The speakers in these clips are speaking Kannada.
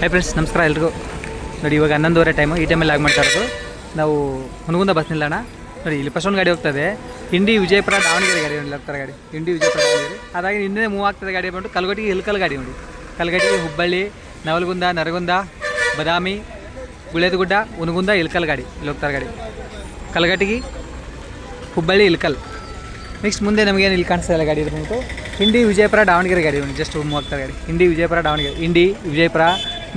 ಹಾಯ್ ಫ್ರೆಂಡ್ಸ್ ನಮಸ್ಕಾರ ಎಲ್ರಿಗೂ. ನೋಡಿ, ಇವಾಗ ಹನ್ನೊಂದುವರೆ ಟೈಮು ಈ ಟೈಮಲ್ಲಿ ಆಗಿ ಮಾಡ್ತಾ ಇರೋದು. ನಾವು ಹುನಗುಂದ ಬಸ್ ನಿಲ್ದಾಣ. ನೋಡಿ, ಇಲ್ಲಿ ಫಸ್ಟ್ ಒಂದು ಗಾಡಿ ಹೋಗ್ತದೆ ಇಂಡಿ ವಿಜಯಪುರ ದಾವಣಗೆರೆ ಗಾಡಿ ನೋಡಿ ಹೋಗ್ತಾರೆ ಗಾಡಿ. ಇಂಡಿ ವಿಜಯಪುರ ದಾವಣಗೆರೆ. ಅದಾಗಿ ಇನ್ನೇ ಮೂವ್ ಆಗ್ತದೆ ಗಾಡಿ ಬಂದು ಕಲ್ಗಟ್ಟಿಗೆ ಇಲ್ಕಲ್ ಗಾಡಿ ನೋಡಿ. ಕಲ್ಗಟ್ಟಿಗೆ ಹುಬ್ಬಳ್ಳಿ, ನವಲಗುಂದ, ನರಗುಂದ, ಬದಾಮಿ ಗುಳೇದಗುಡ್ಡ ಉನಗುಂದ ಇಲ್ಕಲ್ ಗಾಡಿ. ಇಲ್ಲಿ ಹೋಗ್ತಾರೆ ಗಾಡಿ. ಕಲ್ಗಟ್ಟಿಗೆ ಹುಬ್ಬಳ್ಳಿ ಇಲ್ಕಲ್ ನೆಕ್ಸ್ಟ್ ಮುಂದೆ ನಮಗೇನು ಇಲ್ಲಿ ಕಾಣಿಸ್ತಾ ಗಾಡಿ ಬಂದ್ಬಿಟ್ಟು? ಇಂಡಿ ವಿಜಯಪುರ ದಾವಣಗೆರೆ ಗಾಡಿ ಒಂದು ಜಸ್ಟ್ ಮೂವ್ ಆಗ್ತಾರೆ ಗಾಡಿ. ಇಂಡಿ ವಿಜಯಪುರ ದಾವಣಗೆರೆ. ಇಂಡಿ ವಿಜಯಪುರ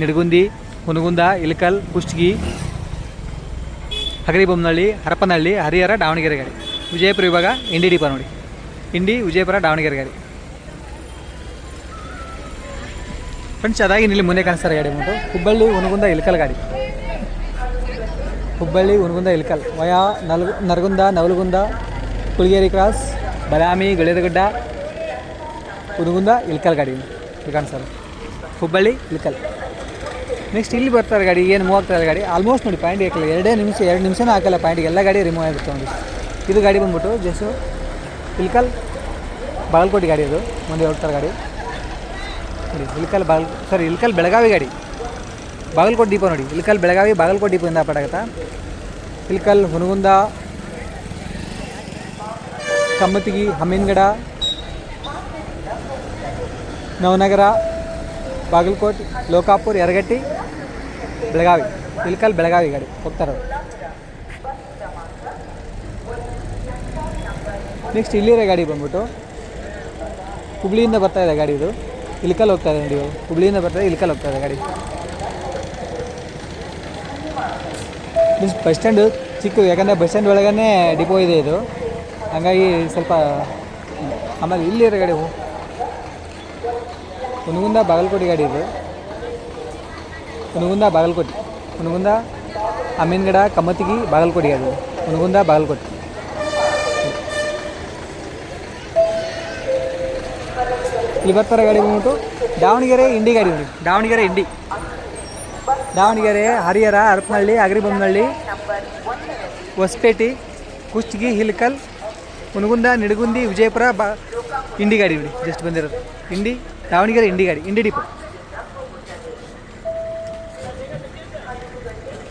ನಿಡಗುಂದಿ ಹುನಗುಂದ ಇಲಕಲ್ ಕುಷ್ಟಗಿ ಹಗರಿಬೊಮ್ಮನಹಳ್ಳಿ ಹರಪನಹಳ್ಳಿ, ಹರಿಹರ, ದಾವಣಗೆರೆ ಗಾಡಿ. ವಿಜಯಪುರ ವಿಭಾಗ, ಇಂಡಿ ಡಿಪ ನೋಡಿ. ಇಂಡಿ, ವಿಜಯಪುರ, ದಾವಣಗೆರೆ ಗಾಡಿ. ಫ್ರೆಂಡ್ಸ್ ಅದಾಗಿ ಇಲ್ಲಿ ಮುಂದೆ ಕಾಣಿಸ್ತಾರೆ ಗಾಡಿ ಬಂದು ಹುಬ್ಬಳ್ಳಿ, ಹುನಗುಂದ ಇಲಕಲ್ ಗಾಡಿ. ಹುಬ್ಬಳ್ಳಿ, ಹುನಗುಂದ ಇಲಕಲ್ ವಯಾ ನಲ್ ನರಗುಂದ, ನವಲಗುಂದ ಕುಳಗೇರಿ ಕ್ರಾಸ್ ಬದಾಮಿ, ಗಳೇದಗುಡ್ಡ, ಹುನಗುಂದ ಇಲ್ಕಲ್ ಗಾಡಿ. ಇಲ್ಲಿ ಕಾಣಿಸ್ತಾರೆ. ಹುಬ್ಬಳ್ಳಿ ಇಲ್ಕಲ್ ನೆಕ್ಸ್ಟ್ ಇಲ್ಲಿ ಬರ್ತಾರೆ ಗಾಡಿ, ಏನು ಮೂವ್ ಆಗ್ತಾರೆ ಗಾಡಿ. ಆಲ್ಮೋಸ್ಟ್ ನೋಡಿ ಪಾಯಿಂಟ್ ಹಾಕಲ್ಲ. ಎರಡೇ ನಿಮಿಷ, ಎರಡು ನಿಮಿಷನೂ ಹಾಕಲ್ಲ ಪಾಯಿಂಟ್ಗೆ ಎಲ್ಲ ಗಾಡಿ ರಿಮೂವ್ ಆಗುತ್ತೆ ಇದು ಗಾಡಿ ಬಂದ್ಬಿಟ್ಟು ಜಸ್ಟು ಇಲ್ಕಲ್ ಬಾಗಲಕೋಟೆ ಗಾಡಿ ಅದು ಮುಂದೆ ಹೋಗ್ತಾರೆ ಗಾಡಿ. ನೋಡಿ ಇಲ್ಕಲ್ ಬಾಗಲ್ ಸಾರಿ ಇಲ್ಕಲ್ ಬೆಳಗಾವಿ ಗಾಡಿ. ಬಾಗಲಕೋಟೆ ದೀಪ ನೋಡಿ. ಇಲ್ಕಲ್ ಬೆಳಗಾವಿ ಬಾಗಲಕೋಟೆ ದೀಪದಿಂದ ಪಟಾಗತ್ತ ಇಲ್ಕಲ್ ಹುನಗುಂದ ಕಮ್ಮತಿಗಿ ಹಮ್ಮಿನಗಡ ನವನಗರ ಬಾಗಲಕೋಟೆ ಲೋಕಾಪುರ್ ಯರಗಟ್ಟಿ ಬೆಳಗಾವಿ, ಇಲ್ಕಲ್ ಬೆಳಗಾವಿ ಗಾಡಿ ಹೋಗ್ತಾರೆ ನೆಕ್ಸ್ಟ್ ಇಲ್ಲಿರೋ ಗಾಡಿ ಬಂದ್ಬಿಟ್ಟು, ಹುಬ್ಳಿಯಿಂದ ಬರ್ತಾ ಇದೆ ಗಾಡಿ ಇದು. ಇಲ್ಕಲ್ ಹೋಗ್ತಾ ಇದೆ ನೋಡಿ. ಹುಬ್ಳಿಯಿಂದ ಬರ್ತಾ ಇದೆ, ಇಲ್ಕಲ್ ಹೋಗ್ತಾ ಇದೆ ಗಾಡಿ. ಮೀನ್ಸ್ ಬಸ್ ಸ್ಟ್ಯಾಂಡು ಚಿಕ್ಕ, ಯಾಕಂದರೆ ಬಸ್ ಸ್ಟ್ಯಾಂಡ್ ಒಳಗೇ ಡಿಪೋ ಇದೆ ಇದು. ಹಂಗಾಗಿ ಸ್ವಲ್ಪ ಆಮೇಲೆ ಇಲ್ಲಿರೋ ಗಾಡಿ ಹುನಗುಂದ ಬಾಗಲಕೋಟೆ ಗಾಡಿ ಇದು. ಹುನಗುಂದ ಬಾಗಲಕೋಟೆ ಹುನಗುಂದ ಅಮೀನ್ಗಡ ಕಮ್ಮತಿಗಿ ಬಾಗಲಕೋಟೆ ಗಾಡಿ ಇದು ಹುನಗುಂದ ಬಾಗಲಕೋಟೆ ಇಲ್ಲಿ ಬರ್ತಾರೆ ಗಾಡಿ ಬಂದ್ಬಿಟ್ಟು ದಾವಣಗೆರೆ ಇಂಡಿ ಗಾಡಿ ನೋಡಿ ದಾವಣಗೆರೆ ಇಂಡಿ ದಾವಣಗೆರೆ ಹರಿಹರ ಹರಪನಹಳ್ಳಿ ಅಗರಿಬೊಮ್ಮನಹಳ್ಳಿ ಹೊಸಪೇಟೆ ಕುಷ್ಟಗಿ ಹಿಲ್ಕಲ್ ಹುನಗುಂದ ನಿಡಗುಂದಿ ವಿಜಯಪುರ ಬಾ ಇಂಡಿ ಗಾಡಿ ನೋಡಿ ಜಸ್ಟ್ ಬಂದಿರೋದು ಇಂಡಿ ದಾವಣಗೆರೆ ಇಂಡಿ ಗಾಡಿ ಇಂಡಿ ಡಿಪೋ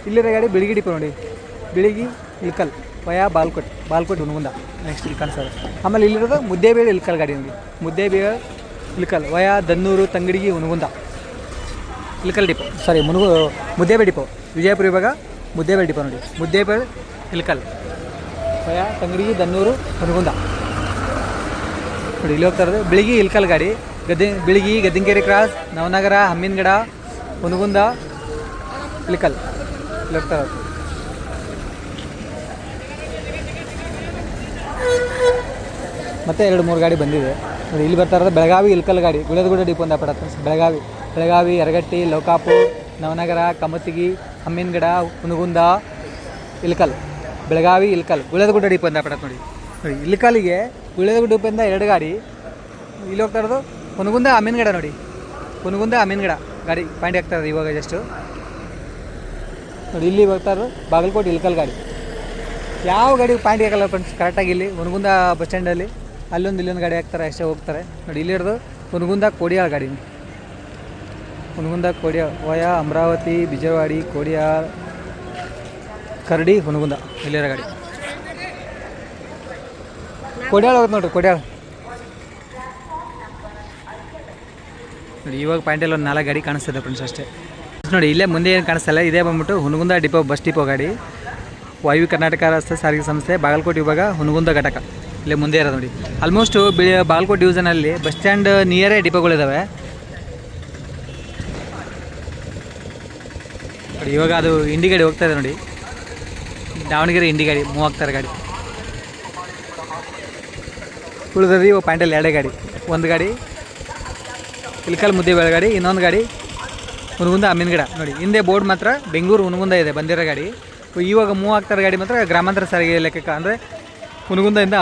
ಇಲ್ಲಿರೋ ಗಾಡಿ ಬಿಳಿಗಿ ಡಿಪೋ ನೋಡಿ. Biligi Ilkal via, Bagalkot Bagalkot Hungund next Ilkal sir ಆಮೇಲೆ ಇಲ್ಲಿರೋದು ಮುದ್ದೇಬೇಳೆ ಇಲ್ಕಲ್ ಗಾಡಿ ನೋಡಿ. Muddebihal Ilkal via, Dannur, Tangadagi Hungund Ilkal depot sorry ಮುನುಗು Muddebihal depot Vijayapura ವಿಭಾಗ ಮುದ್ದೇಬೇಳೆ ಡಿಪೋ ನೋಡಿ. ಮುದ್ದೇಬೇಳೆ ಇಲ್ಕಲ್ ವಯಾ, ತಂಗಡಿಗಿ, ದನ್ನೂರು ಹುನಗುಂದ ನೋಡಿ, ಇಲ್ಲಿ ಹೋಗ್ತಾ ಇರೋದು ಬೆಳಿಗ್ಗೆ ಇಲ್ಕಲ್ ಗಾಡಿ. ಗದ್ದೆ ಬೆಳಿಗ್ಗೆ ಗದ್ದಿಂಗೇರಿ ಕ್ರಾಸ್ ನವನಗರ, ಹಮ್ಮಿನಗಡ ಹುನಗುಂದ ಇಲ್ಕಲ್ ಇರೋದು ಮತ್ತೆ ಎರಡು ಮೂರು ಗಾಡಿ ಬಂದಿದೆ. ಇಲ್ಲಿ ಬರ್ತಾ ಇರೋದು ಬೆಳಗಾವಿ ಇಲ್ಕಲ್ ಗಾಡಿ. ಗುಳದಗುಡ್ಡ ಡಿಪೋ ಅಂತ ಪಡತ್ತೆ ಬೆಳಗಾವಿ ಬೆಳಗಾವಿ ಎರಗಟ್ಟಿ ಲೋಕಾಪುರ್ ನವನಗರ ಕಮತಿಗಿ ಅಮ್ಮಿನಗಡ ಹುನಗುಂದ ಇಲ್ಕಲ್ ಬೆಳಗಾವಿ ಇಲ್ಕಲ್ ಗುಳದಗುಡ್ಡ ಡಿಪೋ ಅಂತ ಪಡತ್ತೆ ನೋಡಿ. ನೋಡಿ ಇಲ್ಕಲ್ಗೆ ಗುಳದಗುಡ್ಡ ಡಿಪೋಯಿಂದ ಎರಡು ಗಾಡಿ. ಇಲ್ಲಿ ಹೋಗ್ತಾ ಇರೋದು ಹುನಗುಂದ ಅಮೀನ್ಗಡ ನೋಡಿ. ಹುನಗುಂದ ಅಮೀನ್ಗಡ ಗಾಡಿ ಪಾಯಿಂಟ್ ಆಗ್ತಾ ಇರೋದು ಇವಾಗ ಜಸ್ಟು ನೋಡಿ, ಇಲ್ಲಿ ಬರ್ತಾ ಬಾಗಲ್ಕೋಟೆ ಇಲ್ಕಲ್ ಗಾಡಿ. ಯಾವ ಗಾಡಿ ಪಾಯಿಂಟ್ ಹಾಕಲ್ಲ ಫ್ರೆಂಡ್ಸ್ ಕರೆಕ್ಟಾಗಿ ಇಲ್ಲಿ ಹುನಗುಂದ ಬಸ್ ಸ್ಟ್ಯಾಂಡಲ್ಲಿ ಅಲ್ಲೊಂದು ಇಲ್ಲೊಂದು ಗಾಡಿ ಹಾಕ್ತಾರೆ, ಅಷ್ಟೇ ಹೋಗ್ತಾರೆ. ನೋಡಿ, ಇಲ್ಲಿ ಹಿಡಿದು ಹುನಗುಂದ ಕೋಡಿಯಾಳ ಗಾಡಿ ಹುನಗುಂದ ಕೋಡಿಯಾ ವಯ ಅಮರಾವತಿ ಬಿಜವಾಡಿ ಕೋಡಿಯಾಳ, ಕರಡಿ ಹುನಗುಂದ ಇಲ್ಲಿರೋ ಗಾಡಿ. ಕೋಡಿಯಾಳ ಹೋಗುತ್ತೆ ನೋಡ್ರಿ, ಕೊಡಿಯಾಳ. ನೋಡಿ, ಇವಾಗ ಪಾಯಿಂಟಲ್ಲಿ ಒಂದು ನಾಲ್ಕು ಗಾಡಿ ಕಾಣಿಸ್ತದೆ ಫ್ರೆಂಡ್ಸ್ ಅಷ್ಟೇ. ನೋಡಿ, ಇಲ್ಲೇ ಮುಂದೆ ಏನು ಕಾಣಿಸ್ತಲ್ಲ ಇದೇ ಬಂದ್ಬಿಟ್ಟು ಹುನಗುಂದ ಡಿಪೋ, ಬಸ್ ಡಿಪೋ ಗಾಡಿ. ವಾಯು ಕರ್ನಾಟಕ ರಸ್ತೆ ಸಾರಿಗೆ ಸಂಸ್ಥೆ, ಬಾಗಲಕೋಟೆ ವಿಭಾಗ, ಹುನಗುಂದ ಘಟಕ. ಇಲ್ಲೇ ಮುಂದೆ ಇರೋದು ನೋಡಿ. ಆಲ್ಮೋಸ್ಟು ಬಿಳಿ, ಬಾಗಲಕೋಟೆ ಡಿವಿಷನಲ್ಲಿ ಬಸ್ ಸ್ಟ್ಯಾಂಡ್ ನಿಯರೇ ಡಿಪೋಗಳಿದ್ದಾವೆ ನೋಡಿ, ಇವಾಗ ಅದು ಇಂಡಿ ಗಾಡಿ ಹೋಗ್ತಾ ಇದೆ ನೋಡಿ. ದಾವಣಗೆರೆ ಇಂಡಿ ಗಾಡಿ ಮೂವ್ ಆಗ್ತಾರೆ ಗಾಡಿ. ಉಳಿದ್ರಿ ಇವಾಗ ಪ್ಯಾಂಟಲ್ಲಿ ಎರಡೇ ಗಾಡಿ. ಒಂದು ಗಾಡಿ, ಇಲ್ಕಲ್ ಮುದ್ದೆ ಬೆಳಗಾಡಿ, ಇನ್ನೊಂದು ಗಾಡಿ ಹುನಗುಂದ ಅಮ್ಮಿನಗಿಡ ನೋಡಿ, ಹಿಂದೆ ಬೋರ್ಡ್ ಮಾತ್ರ ಬೆಂಗಳೂರು ಹುನಗುಂದ ಇದೆ, ಬಂದಿರೋ ಗಾಡಿ. ಇವಾಗ ಮೂವ್ ಆಗ್ತಾರೆ ಗಾಡಿ ಮಾತ್ರ ಗ್ರಾಮಾಂತರ ಸಾರಿಗೆ ಲೆಕ್ಕಕ್ಕೆ, ಅಂದರೆ ಹುನಗುಂದದಿಂದ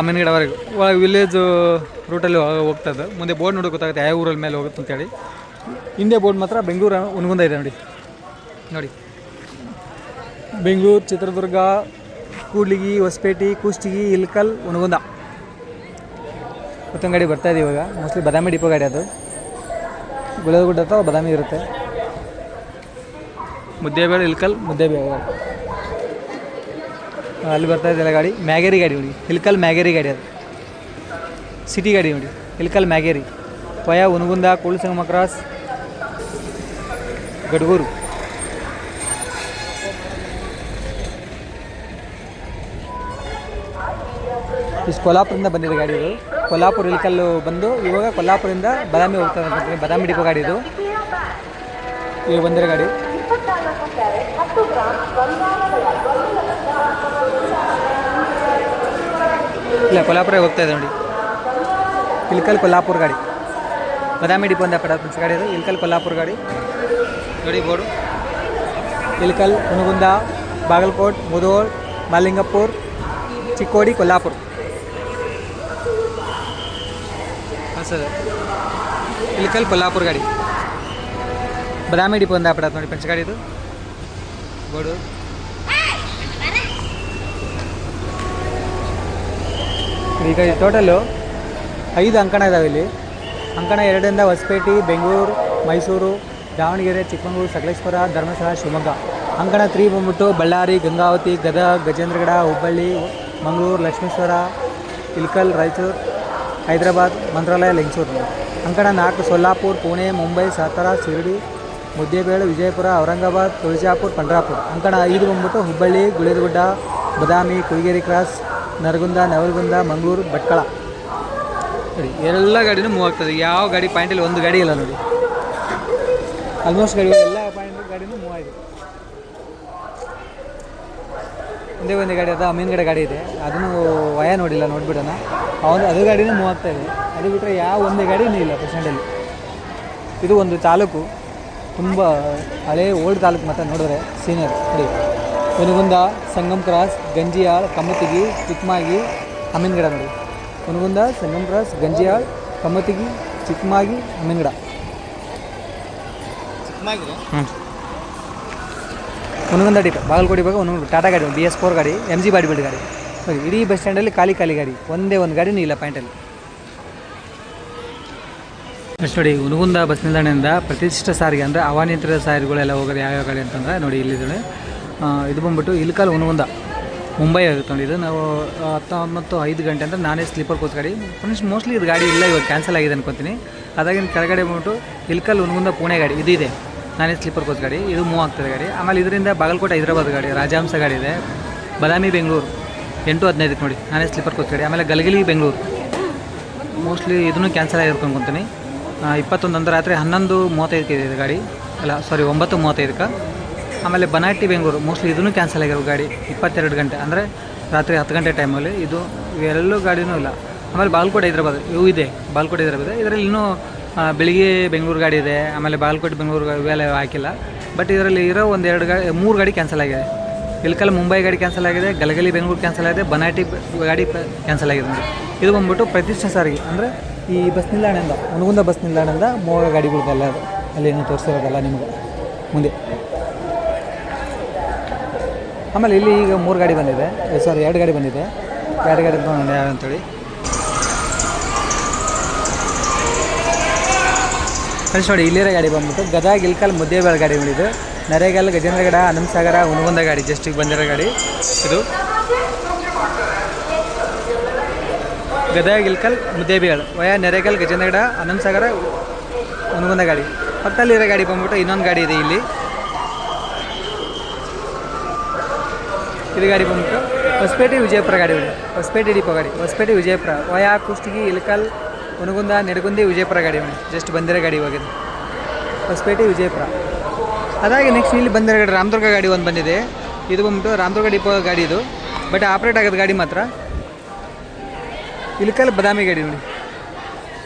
ಒಳಗೆ ವಿಲೇಜು ರೂಟಲ್ಲಿ ಹೋಗ್ತದೆ ಮುಂದೆ ಬೋರ್ಡ್ ನೋಡಿ ಗೊತ್ತಾಗುತ್ತೆ ಯಾವ ಊರಲ್ಲಿ ಮೇಲೆ ಹೋಗುತ್ತೆ ಅಂತೇಳಿ. ಹಿಂದೆ ಬೋರ್ಡ್ ಮಾತ್ರ ಬೆಂಗಳೂರು ಹುನಗುಂದ ಇದೆ ನೋಡಿ. ನೋಡಿ. ಬೆಂಗಳೂರು, ಚಿತ್ರದುರ್ಗ, ಕೂಡ್ಲಿಗಿ, ಹೊಸಪೇಟೆ ಕುಷ್ಟಗಿ ಇಲ್ಕಲ್ ಹುನಗುಂದ ಮತ್ತೊಂದು ಗಾಡಿ ಬರ್ತಾಯಿದೆ ಇವಾಗ. ಮೋಸ್ಟ್ಲಿ ಬದಾಮಿ ಡಿಪೋ ಗಾಡಿ ಅದು. ಗುಳದಗುಡ್ಡ ಅಥವಾ ಬದಾಮಿ ಇರುತ್ತೆ. ಮುದ್ದೇಬೇಳೆ ಇಲ್ಕಲ್ ಮುದ್ದೇಬೇಳೆ ಅಲ್ಲಿ ಬರ್ತಾ ಇದೆಯಲ್ಲ ಗಾಡಿ. ಮ್ಯಾಗೇರಿ ಗಾಡಿ ನೋಡಿ. ಇಲ್ಕಲ್ ಮ್ಯಾಗೇರಿ ಗಾಡಿ ಅದು. ಸಿಟಿ ಗಾಡಿ ನೋಡಿ. ಇಲ್ಕಲ್ ಮ್ಯಾಗೇರಿ. ಪಯ ಉನಗುಂದ ಕೂಳಸಂಗಮ ಕ್ರಾಸ್, ಗಡ್ಗೂರು. ಇಷ್ಟು ಕೊಲ್ಲಾಪುರದಿಂದ ಬಂದಿದೆ ಗಾಡಿ ಇದು. ಕೊಲ್ಹಾಪುರ ಇಲ್ಕಲ್ಲು ಬಂದು ಇವಾಗ ಕೊಲ್ಲಾಪುರದಿಂದ ಬದಾಮಿ ಹೋಗ್ತದೆ ಬದಾಮಿ ಡಿಪೋ ಗಾಡಿ ಇದು. ಇವಾಗ ಬಂದಿರೋ ಗಾಡಿ. ಇಲ್ಲ ಕೊಲ್ಲಾಪುರ ಹೋಗ್ತಾ ಇದೆ ನೋಡಿ. ಇಲ್ಕಲ್ ಕೊಲ್ಹಾಪುರ ಗಾಡಿ. ಬದಾಮಿ ಡಿಪೋ ಅಂತ ಪಡ ಗಾಡಿ ಇದು ಇಲ್ಕಲ್ ಕೊಲ್ಹಾಪುರ ಗಾಡಿ. ನೋಡಿ ಬೋರ್ಡು. ಇಲ್ಕಲ್ ಹುನಗುಂದ ಬಾಗಲಕೋಟ್ ಮುದೋಳ್ ಮಾಲಿಂಗಪುರ್, ಚಿಕ್ಕೋಡಿ, ಕೊಲ್ಹಾಪುರ. ಹಾಂ, ಸರ್. ಇಲ್ಕಲ್ ಕೊಲ್ಹಾಪುರ ಗಾಡಿ. ಬದಾಮಿ ಡಿಪೋ ಅಂತ ಪಂಚ ಗಾಡಿ ಇದು. ಬೋರ್ಡು ಈಗ ಟೋಟಲು ಐದು ಅಂಕಣ ಇದಾವೆ ಇಲ್ಲಿ. ಅಂಕಣ ಎರಡರಿಂದ ಹೊಸಪೇಟೆ, ಬೆಂಗಳೂರು, ಮೈಸೂರು, ದಾವಣಗೆರೆ, ಚಿಕ್ಕಮಗಳೂರು ಸಕಲೇಶ್ವರ ಧರ್ಮಸ್ಥಳ, ಶಿವಮೊಗ್ಗ. ಅಂಕಣ ತ್ರೀ ಬಂದ್ಬಿಟ್ಟು ಬಳ್ಳಾರಿ, ಗಂಗಾವತಿ, ಗದಗ, ಗಜೇಂದ್ರಗಡ, ಹುಬ್ಬಳ್ಳಿ, ಮಂಗಳೂರು, ಲಕ್ಷ್ಮೇಶ್ವರ ಇಲ್ಕಲ್ ರಾಯಚೂರು, ಹೈದರಾಬಾದ್, ಮಂತ್ರಾಲಯ, ಲಿಂಗಸೂರು. ಅಂಕಣ ನಾಲ್ಕು ಸೊಲ್ಲಾಪುರ್, ಪುಣೆ, ಮುಂಬೈ, ಸಾತಾರ, ಶಿರಡಿ ಮುದ್ದೇಬೇಳು ವಿಜಯಪುರ, ಔರಂಗಾಬಾದ್, ತುಳಜಾಪುರ, ಪಂಡ್ರಾಪುರ. ಅಂಕಣ ಐದು ಬಂದ್ಬಿಟ್ಟು ಹುಬ್ಬಳ್ಳಿ, ಗುಳೇದಗುಡ್ಡ, ಬದಾಮಿ, ಕುಯಿಗೇರಿ ಕ್ರಾಸ್, ನರಗುಂದ, ನವಲಗುಂದ, ಮಂಗಳೂರು, ಭಟ್ಕಳ. ನೋಡಿ, ಎಲ್ಲ ಗಾಡಿನೂ ಮೂವ್ ಆಗ್ತದೆ ಯಾವ ಗಾಡಿ ಪಾಯಿಂಟಲ್ಲಿ ಒಂದು ಗಾಡಿ ಇಲ್ಲ ನೋಡಿ. ಆಲ್ಮೋಸ್ಟ್ ಗಾಡಿ, ಎಲ್ಲ ಪಾಯಿಂಟ್ ಗಾಡಿನೂ ಮೂವ್ ಆಗಿದೆ. ಒಂದೇ ಒಂದೇ ಗಾಡಿ ಅದ ಅಮೀನ್ಗಡೆ ಗಾಡಿ ಇದೆ. ಅದನ್ನು ವಯ ನೋಡಿಲ್ಲ, ನೋಡಿಬಿಡೋಣ. ಅವನು, ಅದು ಗಾಡಿನೂ ಮೂವ್ ಆಗ್ತಾ ಇದೆ. ಅದು ಬಿಟ್ಟರೆ ಯಾವ ಒಂದೇ ಗಾಡಿನೂ ಇಲ್ಲ ಪ್ರೆಸೆಂಟಲ್ಲಿ ಇದು ಒಂದು ತಾಲೂಕು. ತುಂಬ ಹಳೆ ಓಲ್ಡ್ ತಾಲೂಕು ಮಾತ್ರ ನೋಡಿದ್ರೆ ಸೀನಿಯರ್ ನೋಡಿ ಕೊನಗುಂದ ಸಂಗಮ್ ಕ್ರಾಸ್ ಗಂಜಿಯಾಳ್ ಕಮ್ಮತಿಗಿ ಚಿಕ್ಕಮಾಗಿ ಅಮೀನ್ಗಡ ನೋಡಿ. ಕೊನಗುಂದ ಸಂಗಮ್ ಕ್ರಾಸ್ ಗಂಜಿಯಾಳ್ ಕಮ್ಮತಿಗಿ ಚಿಕ್ಕಮಾಗಿ ಅಮೀನ್ಗಡ. ಹ್ಞೂ ಹುನಗುಂದ ಅಡಿ ಬಾಗಲಕೋಟೆ ಬಗ್ಗೆ ಒಂದು ಟಾಟಾ ಗಾಡಿ ಬಿ ಎಸ್ ಫೋರ್ ಗಾಡಿ ಎಂ ಜಿ ಬಾಡಿ ಬಿಲ್ಡ್ ಗಾಡಿ. ನೋಡಿ ಇಡೀ ಬಸ್ ಸ್ಟ್ಯಾಂಡಲ್ಲಿ ಖಾಲಿ ಖಾಲಿ ಗಾಡಿ. ಒಂದೇ ಒಂದು ಗಾಡಿನೂ ಇಲ್ಲ ಪಾಯಿಂಟಲ್ಲಿ ನೋಡಿ ಹುನಗುಂದ ಬಸ್ ನಿಲ್ದಾಣದಿಂದ ಪ್ರತಿಷ್ಠಿತ ಸಾರಿಗೆ ಅಂದರೆ ಅವಾನಿಯಂತ್ರಿತ ಸಾರಿಗಳೆಲ್ಲ ಹೋಗೋದು ಯಾವ್ಯಾವ ಗಾಡಿ ಅಂತಂದರೆ ನೋಡಿ ಇಲ್ಲಿದ್ದಾನೆ ಆ, ಇದು ಬಂದ್ಬಿಟ್ಟು ಇಲ್ಕಲ್ ಹುನಗುಂದ ಮುಂಬೈ ಆಗುತ್ತೆ ನೋಡಿ ಇದು. ನಾವು ಹತ್ತೊಂಬತ್ತು ಐದು ಗಂಟೆ ಅಂದರೆ ನಾನೇ ಸ್ಲೀಪರ್ ಕೋಚ್ ಗಾಡಿ. ಫ್ರೆಂಡ್ಸ್ ಮೋಸ್ಟ್ಲಿ ಇದು ಗಾಡಿ ಇಲ್ಲ ಇವಾಗ ಕ್ಯಾನ್ಸಲ್ ಆಗಿದೆ ಅನ್ಕೊತೀನಿ. ಅದಾಗಿನ ಕೆಳಗಡೆ ಬಂದ್ಬಿಟ್ಟು ಇಲ್ಕಲ್ ಹುನಗುಂದ ಪುಣೆ ಗಾಡಿ. ಇದು ಇದೆ. ನಾನೇ ಸ್ಲೀಪರ್ ಕೋಚ್ ಗಾಡಿ. ಇದು ಮೂವ್ ಆಗ್ತದೆ ಗಾಡಿ. ಆಮೇಲೆ ಇದರಿಂದ ಬಾಗಲಕೋಟೆ ಹೈದರಾಬಾದ್ ಗಾಡಿ ರಾಜಹಂಸ ಗಾಡಿ ಇದೆ. ಬದಾಮಿ ಬೆಂಗಳೂರು. ಎಂಟು ಹದಿನೈದಕ್ಕೆ ನೋಡಿ. ನಾನೇ ಸ್ಲೀಪರ್ ಕೋಚ್ ಗಾಡಿ. ಆಮೇಲೆ ಗಲಗಿಲಿ ಬೆಂಗಳೂರು. ಮೋಸ್ಟ್ಲಿ ಇದನ್ನು ಕ್ಯಾನ್ಸಲ್ ಆಗಿರ್ಬೇಕು ಅನ್ಕೊತೀನಿ ಆ, ಇಪ್ಪತ್ತೊಂದು ಅಂದ್ರೆ ರಾತ್ರಿ ಹನ್ನೊಂದು ಮೂವತ್ತೈದಕ್ಕೆ ಇದೆ ಗಾಡಿ. ಅಲ್ಲ ಸಾರಿ ಒಂಬತ್ತು ಮೂವತ್ತೈದಕ್ಕೆ. ಆಮೇಲೆ ಬನಾಟಿ ಬೆಂಗಳೂರು ಮೋಸ್ಟ್ಲಿ ಇದನ್ನು ಕ್ಯಾನ್ಸಲ್ ಆಗಿರೋ ಗಾಡಿ ಇಪ್ಪತ್ತೆರಡು ಗಂಟೆ. ಅಂದರೆ ರಾತ್ರಿ ಹತ್ತು ಗಂಟೆ ಟೈಮಲ್ಲಿ ಇದು ಇವೆಲ್ಲೂ ಗಾಡಿನೂ ಇಲ್ಲ. ಆಮೇಲೆ ಬಾಲ್ಕೋಟೆ ಹೈದ್ರಾಬಾದ್ ಇವು ಇದೆ ಬಾಲ್ಕೋಟೆ ಹೈದ್ರಾಬಾದ್. ಇದರಲ್ಲಿ ಇನ್ನೂ ಬೆಳಿಗ್ಗೆ ಬೆಂಗಳೂರು ಗಾಡಿ ಇದೆ ಆಮೇಲೆ ಬಾಲ್ಕೋಟೆ ಬೆಂಗಳೂರು ಇವೆಲ್ಲ ಹಾಕಿಲ್ಲ. ಬಟ್ ಇದರಲ್ಲಿ ಇರೋ ಒಂದು ಎರಡು ಗಾಡಿ ಮೂರು ಗಾಡಿ ಕ್ಯಾನ್ಸಲ್ ಆಗಿದೆ. ಇಲ್ಕಲ್ ಮುಂಬೈ ಗಾಡಿ ಕ್ಯಾನ್ಸಲ್ ಆಗಿದೆ ಗಲಗಲಿ ಬೆಂಗಳೂರು ಕ್ಯಾನ್ಸಲ್ ಆಗಿದೆ ಬನಾಟಿ ಗಾಡಿ ಕ್ಯಾನ್ಸಲ್ ಆಗಿದೆ. ಇದು ಬಂದ್ಬಿಟ್ಟು ಪ್ರತಿಷ್ಠೆ ಸಾರಿಗೆ. ಅಂದರೆ ಈ ಬಸ್ ನಿಲ್ದಾಣದಿಂದ ಮುನಗುಂದ ಬಸ್ ನಿಲ್ದಾಣದಿಂದ ಮೂರು ಗಾಡಿಗಳಿಗೆಲ್ಲ ಅದು. ಅಲ್ಲಿ ಏನು ತೋರಿಸಿರೋದಲ್ಲ ನಿಮಗೆ. ಮುಂದೆ. ಆಮೇಲೆ ಇಲ್ಲಿ ಈಗ ಮೂರು ಗಾಡಿ ಬಂದಿದೆ. ಸಾರಿ ಎರಡು ಗಾಡಿ ಬಂದಿದೆ. ಎರಡು ಗಾಡಿ ನೋಡೋಣ ಯಾವ ಅಂತೇಳಿ ಫ್ರೆಂಡ್ಸ್ ನೋಡಿ, ಇಲ್ಲಿರೋ ಗಾಡಿ ಬಂದ್ಬಿಟ್ಟು ಗದಗ, ಇಲ್ಕಲ್, ಮುದ್ದೇಬಾಳ ಗಾಡಿ ಬಂದಿದ್ದು. ನರೇಗಲ್, ಗಜೇಂದ್ರಗಡ, ಅನಂತಸಾಗರ ಹುನಗುಂದ ಗಾಡಿ ಜಸ್ಟಿಗೆ ಬಂದಿರೋ ಗಾಡಿ. ಇದು ಗದಗ ಇಲ್ಕಲ್ ಮುದ್ದೇಬಿಗಳು ವಯ ನೆರೆಗಲ್ ಗಜೇಂದ್ರಗಡ ಅನಂತಸಾಗರ ಒಂದೊಂದ ಗಾಡಿ ಪಕ್ಕದಲ್ಲಿರೋ ಗಾಡಿ ಬಂದ್ಬಿಟ್ಟು ಇನ್ನೊಂದು ಗಾಡಿ ಇದೆ ಇಲ್ಲಿ. ಇದು ಗಾಡಿ ಬಂದ್ಬಿಟ್ಟು ಹೊಸಪೇಟೆ ವಿಜಯಪುರ ಗಾಡಿ ಹೊಸಪೇಟೆ ಡಿಪೋ ಗಾಡಿ. ಹೊಸಪೇಟೆ ವಿಜಯಪುರ, ವಯಾ, ಕುಷ್ಟಗಿ, ಇಲ್ಕಲ್ ಹುನಗುಂದ ನೆಡಗುಂದಿ, ವಿಜಯಪುರ ಗಾಡಿ ಮೇಡಮ್ ಜಸ್ಟ್ ಬಂದಿರೋ ಗಾಡಿ ಹೋಗಿದೆ ಹೊಸಪೇಟೆ ವಿಜಯಪುರ. ಅದಾಗಿ ನೆಕ್ಸ್ಟ್ ಇಲ್ಲಿ ಬಂದಿರೋ ಗಾಡಿ ರಾಮದುರ್ಗ ಗಾಡಿ ಒಂದು ಬಂದಿದೆ. ಇದು ಬಂದ್ಬಿಟ್ಟು ರಾಮದುರ್ಗ ಡಿಪೋ ಗಾಡಿ ಇದು. ಬಟ್ ಆಪ್ರೇಟ್ ಆಗೋದು ಗಾಡಿ ಮಾತ್ರ. ಇಲ್ಕಲ್ ಬದಾಮಿ ಗಾಡಿ ನೋಡಿ.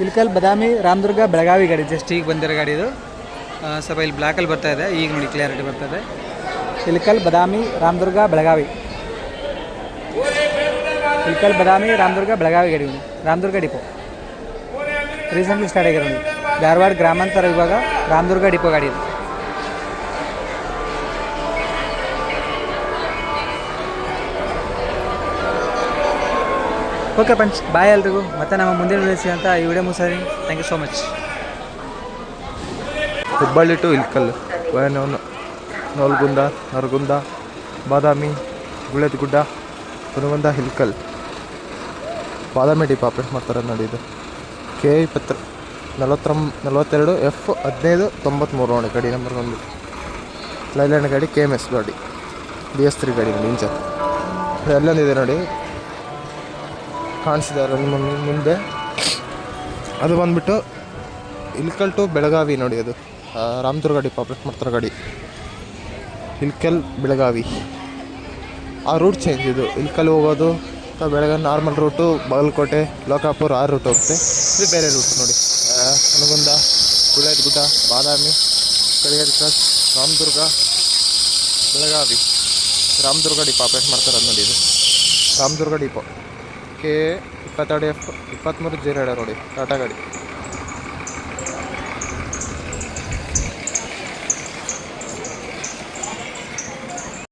ಇಲ್ಕಲ್ ಬದಾಮಿ, ರಾಮದುರ್ಗ, ಬೆಳಗಾವಿ ಗಾಡಿ. ಜಸ್ಟ್ ಈಗ ಬಂದಿರೋ ಗಾಡಿ ಇದು. ಸ್ವಲ್ಪ ಇಲ್ಲಿ ಬ್ಲ್ಯಾಕಲ್ಲಿ ಬರ್ತಾ ಇದೆ. ಈಗ ನೋಡಿ ಕ್ಲಿಯರಿಟಿ ಬರ್ತಾ ಇದೆ. ಇಲ್ಕಲ್ ಬದಾಮಿ, ರಾಮದುರ್ಗ, ಬೆಳಗಾವಿ. ಇಲ್ಕಲ್ ಬದಾಮಿ, ರಾಮದುರ್ಗ, ಬೆಳಗಾವಿ ಗಾಡಿ ನೋಡಿ. ರಾಮದುರ್ಗ ಡಿಪೋ. ರೀಸೆಂಟ್ಲಿ ಸ್ಟಾರ್ಟ್ ಆಗಿದೆ ನೋಡಿ ಧಾರವಾಡ ಗ್ರಾಮಾಂತರ ವಿಭಾಗ, ರಾಮದುರ್ಗ ಡಿಪೋ ಗಾಡಿ ಇದು. ಓಕೆ ಪಂಚ್ ಬಾಯ್ ಎಲ್ರಿಗೂ. ಮತ್ತೆ ನಮ್ಮ ಮುಂದಿನ ವಿಡಿಯೋ ಅಂತ ಈ ವಿಡಿಯೋ ಮುಗಿಸಿ thank you so much Hubballi to Ilkal. One ನೋಲ್ಗುಂದ, Nargund, Badami, Guledgudda, Hungund Ilkal. Badami depot operate ಮಾಡ್ತಾರೆ ನೋಡಿ ಇದು. ಕೆ ಇಪ್ಪತ್ತು ನಲವತ್ತೊಂಬ ನಲವತ್ತೆರಡು ಎಫ್ ಹದಿನೈದು ತೊಂಬತ್ತ್ಮೂರು ನೋಡಿ ಗಾಡಿ ನಂಬರ್ ಒಂದು. ಲೈಲ್ಯಾಂಡ್ ಗಾಡಿ ಕೆ ಎಂ ಎಸ್ ಗಾಡಿ. ಬಿ ಎಸ್ ತ್ರೀ ಗಾಡಿ ಇಂಜನ್ ಅಲ್ಲೊಂದಿದೆ ನೋಡಿ. ಕಾಣಿಸಿದೆ ನಿಮ್ಮ ಮುಂದೆ. ಅದು ಬಂದುಬಿಟ್ಟು ಇಲ್ಕಲ್ ಟು ಬೆಳಗಾವಿ ನೋಡಿ ಅದು. ರಾಮದುರ್ಗ ಡಿಪ್ ಆಪ್ರೇಟ್ ಮಾಡ್ತಾರೆ ಗಾಡಿ. ಇಲ್ಕಲ್ ಬೆಳಗಾವಿ. ಆ ರೂಟ್ ಚೇಂಜ್ ಇದು. ಇಲ್ಕಲ್ ಹೋಗೋದು ಬೆಳಗಾವಿ ನಾರ್ಮಲ್ ರೂಟು ಬಾಗಲಕೋಟೆ, ಲೋಕಾಪುರ, ಆ ರೂಟ್ ಹೋಗುತ್ತೆ. ಇದು ಬೇರೆ ರೂಟ್ ನೋಡಿ. ಅನುಗುಂದ Guledgudda Badami cross Ramdurg, Belagavi. Ramdurg depot operate ಮಾಡ್ತಾರೆ ನೋಡಿ ಇದು. ರಾಮದುರ್ಗ ಡಿಪೋ ಕೆ ಇಪ್ಪತ್ತೆರಡು ಎಫ್ ಇಪ್ಪತ್ತ್ಮೂರು ಜೀರೋ ಎರಡು ನೋಡಿ ಟಾಟಾ ಗಾಡಿ.